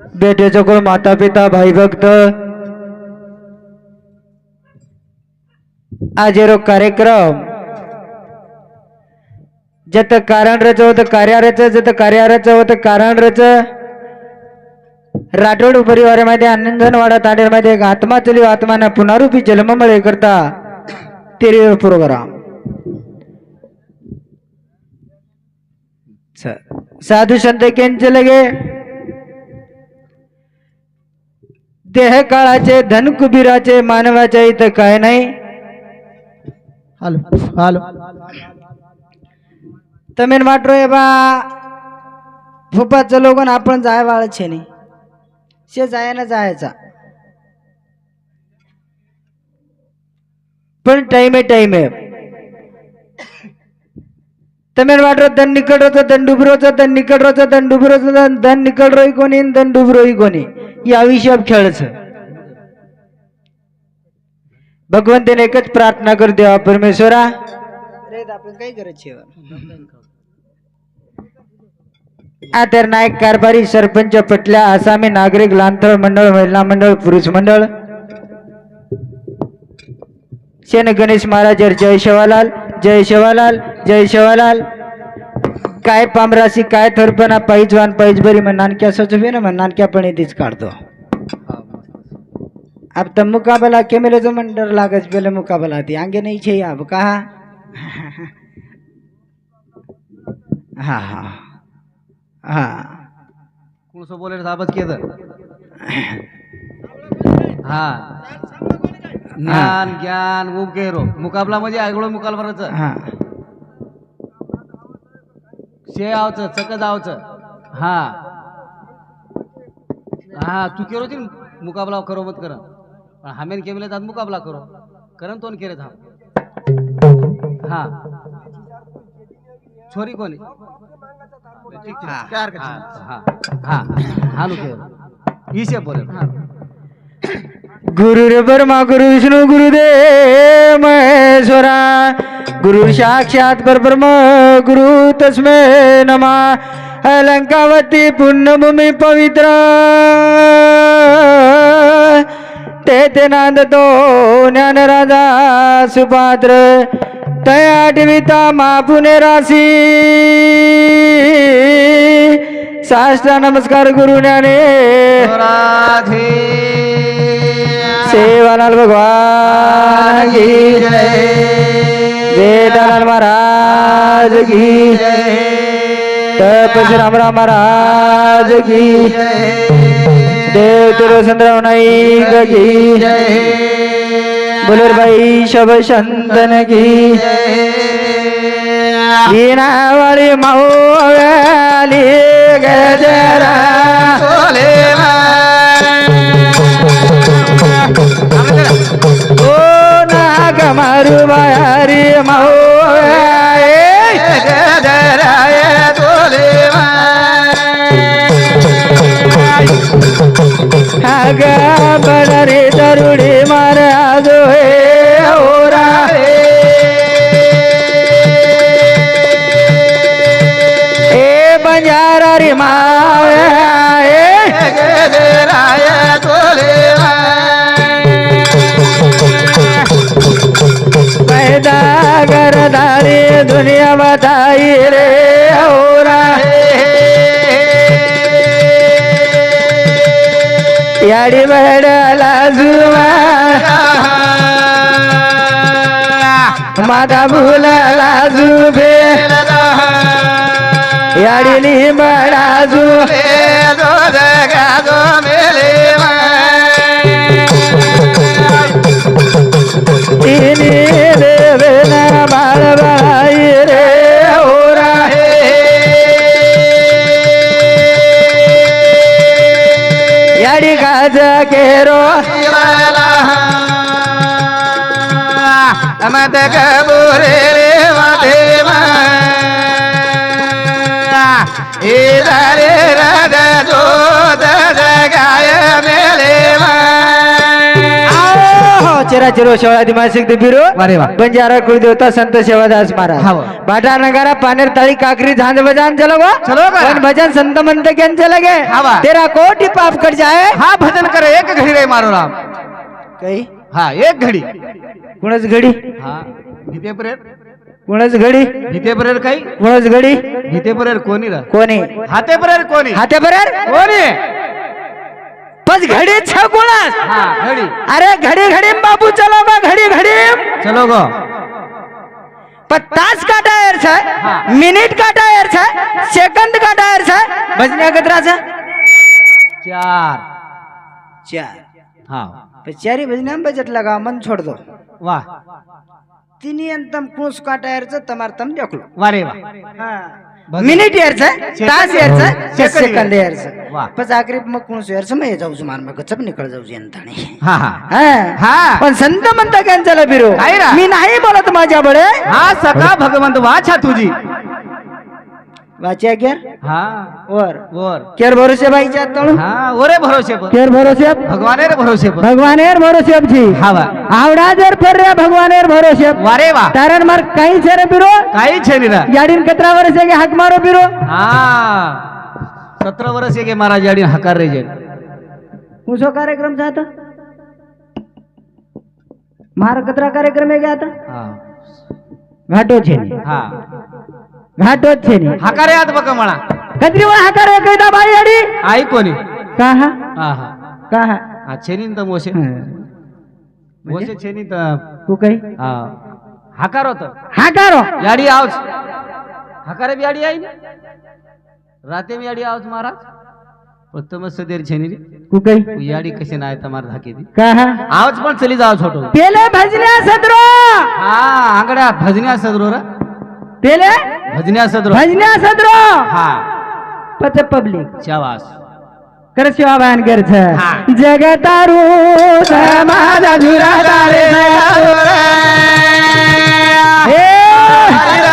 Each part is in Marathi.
बेटेचा कोण माता पिता भाई भक्त आज कार्यक्रम। जत कारण रच होत कार्यारच जत कार्यारच होत कारण रच। राठोड परिवारामध्ये आनंदनवाडा तांडेरमध्ये एक आत्मा चली आत्माना पुनरुपी जन्म मळे करता तेरे प्रोग्राम। साधू संत केंचे लगे देह काळाचे धन कुबीराचे मानवाच्या इथं काय नाही? तमेन माटो ए बा फुपाचं लोक आपण जाय वाळचे नाही शे जायना जायचा. पण टाइम आहे टाइम आहे. तमेन वाटरो धन निकट रोचा धन डुबरोच धन निकट रोचा धन डुबरोच धन निकट रोई कोणी धन डुबरोई कोणी. या विषय खेळच भगवंतीने एकच प्रार्थना कर देवा परमेश्वरा. आपण काय नायक कारभारी सरपंच पटल्या आसामी नागरिक लांथळ मंडळ महिला मंडळ पुरुष मंडळ. शेन गणेश महाराज जय शेवालाल जय शेवालाल जय शेवालाल. काय पामराशी काय थरपणा पाहिज वान पाहिज बरी मग नानक्या सचवे ना मग नानक्या पण तीच काढतो. अब तो मुकाबला केमेरेचं मंडळ लागच पहिले मुकाबला ती. अंगे नाही छे अब कहा हा हा. हा. कोणसं बोले साबत केलं हा. ज्ञान ज्ञान उकेरो मुकाबला म्हणजे आगळो मुकाबलाच हा. शे आवचं चक जावचं हा. हा तू केरो ती मुकाबला करो मत कर पण हामेन केमले तात मुकाबला करो करन तोन केरे था हा. छोरी कोणी हा हा. हा हा. इसे बोले. गुरु रे ब्रह्मा, गुरु विष्णू, गुरुदेव महेश्वरा। गुरु साक्षात परब्रह्म गुरु तस्मे नमा। अलंकावती पुण्यभूमी पवित्र। ते ते ज्ञान राजा सुपात्र। तया आठविता मापुने राशी। साष्टा नमस्कार गुरु ज्ञाने। सेवालाल भगवान की जय। जेठालाल महाराज की तपसी राम महाराज की देव तिरुचंद्रराव नाईक की बुलेर भाई शब चंदन की विनावारी माऊली गजरा। મારું મારી મો આગા બરારે દરુડે दुनिया बताई रे ओरा याडी बहडाला जुमा। माता भुलाला जुबे याडी लिंबडा मत कबूरे रे देवा इधरे रद जो दद गाय मेले चिरा चिरो शेवाळादी मासिक ते बिरो. वारे वा. बंजारा कुलदेवता संत सेवादास महाराज. हाव. बाटा नगारा पानेर ताळी काकरी झांज बजान चलो गो. चलो भजन संत मंत केन चले गे. हावा. तेरा कोटी पाप कट जाए. हा भजन करे एक घडी रे मारो राम काही हा एक घडी. कुणाच घडी? हा. भीते कुणाच घडी? भीते बरेल काही? कुणाच घडी? भीते बरेल कोणी? रा कोणी? हाते बरेल कोणी? हाते बरेल कोणी बस घडी छ कुणास हा घडी. अरे घडी घडी बाबू चलो बा घडी घडी. चलो गो. तास का टायर छ मिनिट का टायर छ सेकंद का टायर छ बजने कतरा छ चार. चार. हा. चारी भजने हम बजट लगा मन छोड़ दो। वाह तीन अंतम कुंस का टायर से तमार तम देखलो। वारे वाह हाँ। हां मिनिट यारच तास यारच सेकंद यारच पण आखरी मग कुणस यारच मग जाऊ सुमार मग जाऊँ जी जाऊ नहीं हाँ। हाँ। हाँ। पर संत कैंसल है बिरो। मैं नहीं बोला तुम्हारे माझ्याबळे हाँ सका भगवंत वाचा तुझी। વાંચ્યા ક્યાર હા. ઓર? ઓર. ક્યાર ભરોસે ભાઈ જાત તણું હા ઓરે ભરોસે ક્યાર ભરોસે ભગવાન રે ભરોસે ભગવાને રે ભરોસે જી. હા વા આવડા દેર ફેર રે ભગવાને ભરોસે વારે વા તારણ માર કઈ છે રે પીરો? કઈ છે ની યાડીન કતરા વર્ષે કે હાક મારો પીરો? હા. 17 વર્ષે કે મારા યાડીન હકાર રહી જાય. હું શો કાર્યક્રમ જાતો? મારા કતરા કાર્યક્રમે ગયા હતા? હા. ઘાટો છે. હા. घाटोत छेनी हकारे आत बका बघ म्हणा कंत्रीवर हकारे दा बाई अडी. आई कोणी? का हा हा. हा का हा हा. छेनीन मोशे मोशे म्हणजे? छेनी तो तू काही? हा. हकारो तो हकारो? याडी आवाज हकारे भी याडी आई राते भी याडी आवाज मारा उत्तम सदेर छेनी रे तू काही? याडी कशी नाही मार धाके दी का हा आवाज पण चली जाव छोटो. पेले भजन्या सदरो! हा आंगड्या भजन्या सदरो रे. पेले भजन्या सदरो। भजन्या सदरो। हा। पच पब्लिक। शाबास। कर शिवाबान गरज जगतारू माझा झुरा रे हे!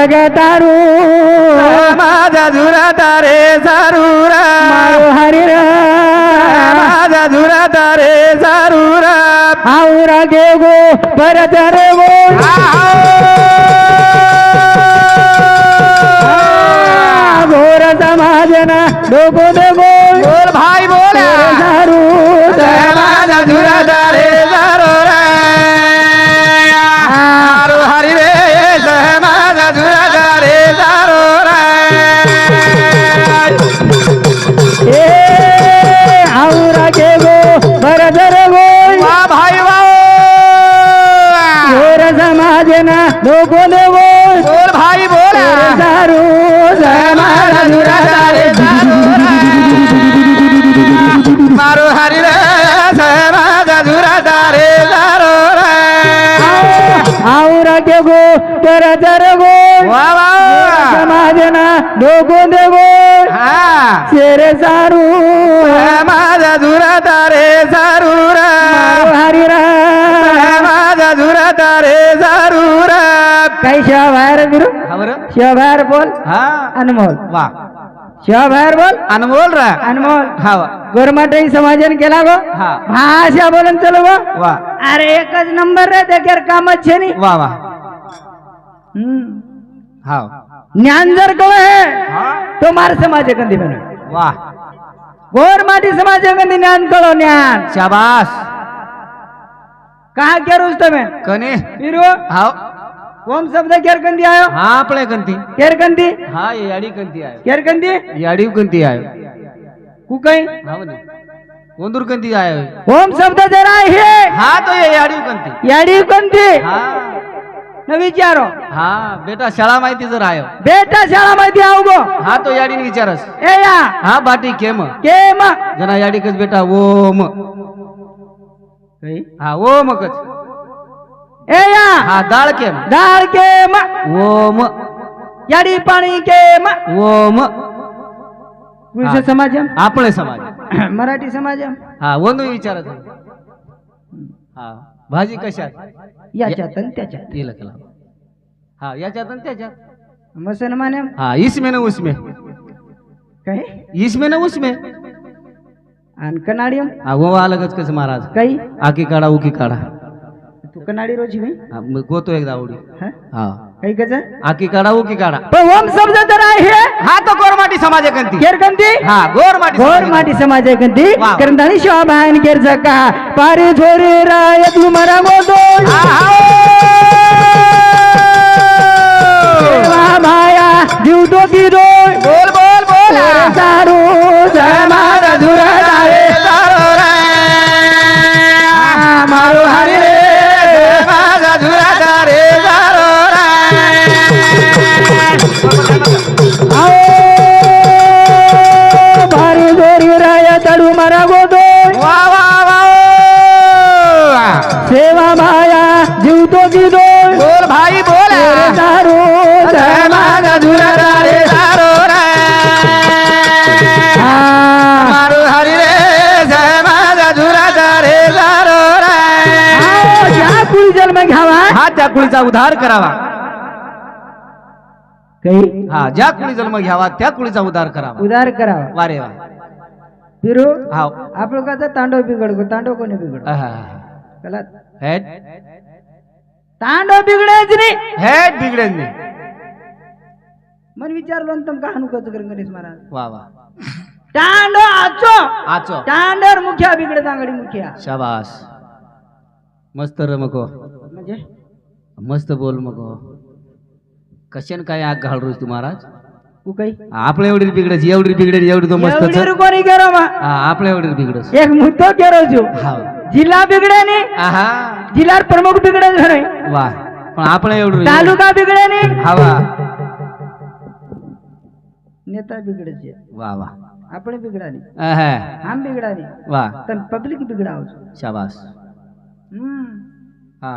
जगतारू माझा झुरा तारे सारूरा हरिर। माझा झुरा तारे सारूरा आवरा गे गो परत रे गो घोर समाजना डोको दे बोल भाई बोल। लो बोले वो। बोल भाई बोल। दारू हमारा दूरा दारे मारो हरि दूरा दारे दारो आऊरा के गो तेरा दर गो। समाजना लोगो देवो शेरे सारू माझा दुरा दारे। सारू रा। हरी रा। माझा दुरा दारे सारू रा। काही शिवा बाहेर बिरू. शिवा बाहेर बोल. हा. अनमोल. वा. शिवा बाहेर बोल. अनमोल रा. अनमोल. हा वा. गोरमाटाई समाजन केला गो. हा. भाषा बोलून चलो गो. वा. अरे एकच नंबर रे देखेर कामच छे नी. वा वा. हम्म. हा. ज्ञान जर कव हे तो मार समाज कंदी बने वा. गोरमाटी समाज कंदी ज्ञान कळो ज्ञान. शाबास. कहा केरूस तुम्ही? कने. फिरू हाव. ओम शब्द केर कंदी आयो? हा आपळे कंती केर कंदी हा याडी कंती आहे केर कंदी याडी कंती आहे कु काही म्हणे कोंदूर कंती आहे ओम शब्द जरा हे! हा तो ये याडी कंती याडी कोणती हा. न विचारो. हा बेटा शाळा माहिती जर आहे बेटा शाळा माहिती आव गो. हा तो याडी विचारस. ए या. हा बाटी केम. के म जना याडीकच बेटा ओम. हा ओमकच. ए या हा दाळ केम दाळ के म ओम याडी पाणी के म ओम पुरुष समाज आपले समाज मराठी समाज हा ಒಂದು विचारत हा भाजी कशात याच्यात आणि त्याच्यात येलं केला हा याच्यात आणि त्याच्यात मुसलमान हा इसमे ना उसमे काय इसमे ना उसमे आणि कनाडियम हा वो अलगच कसं महाराज काही आकी काढा उकी काढा तू कनाडी रोजी मी हा, मग गोतो एकदा आवडी. हा? हा. काही कच आकी काढा उकी काढा. पण ओम शब्द तर आहे हा. तो गोरमाटी समाज आहे कंती? हा गोरमाटी घोर माटी समाज आहे कंदी वा. करंदाळी शिवा बाहेर केर जका. पारे झोरे राय तू मरा गोदो देवा माया जीव तो की दोय बोल बोल. बोल सारू की दोय बोल भाई बोल। सारू समाज धुरा डाळे मारू हरी रे जय माझा धुरा रे। आओ, ज्या कुळी जन्म घ्यावा हा त्या कुळीचा उद्धार करावा। काही? हा ज्या कुळी जन्म घ्यावा त्या कुळीचा उद्धार करावा। उदार करावा। वारे वा। फिरू हा। आपलं कसं तांडव बिघडको तांडव कोणी बिघड हेड तांडव बिघडायच नाही. हेड बिघडेल नाही. मन विचारलो ना तुमका हानू कसं कर गणेश महाराज? वा वा. तांडव आचो. आचो. तांडवर मुख्या बिघडे तांगडी मुख्या. शाबास. मस्त र मको. म्हणजे? मस्त बोल मको. कशाने काय आग घालरोस तू महाराज? तू काही? आपल्या एवढी बिघडस एवढी बिघडेल एवढी तो मस्त कोणी केरो हा आपल्या एवढी बिघडस एक मुद्दो केरो जो. हा. जिल्हा बिघडे नाही आहा. जिल्ह्यात प्रमुख बिघडे नाही वा. पण आपल्या एवढं तालुका बिघडे नाही हवा नेता बिघडायचे वा वा. आपण बिघडानी अहा, आम बिघडानी वा. तर पब्लिक बिघडाव शाबास. हम्म. हा.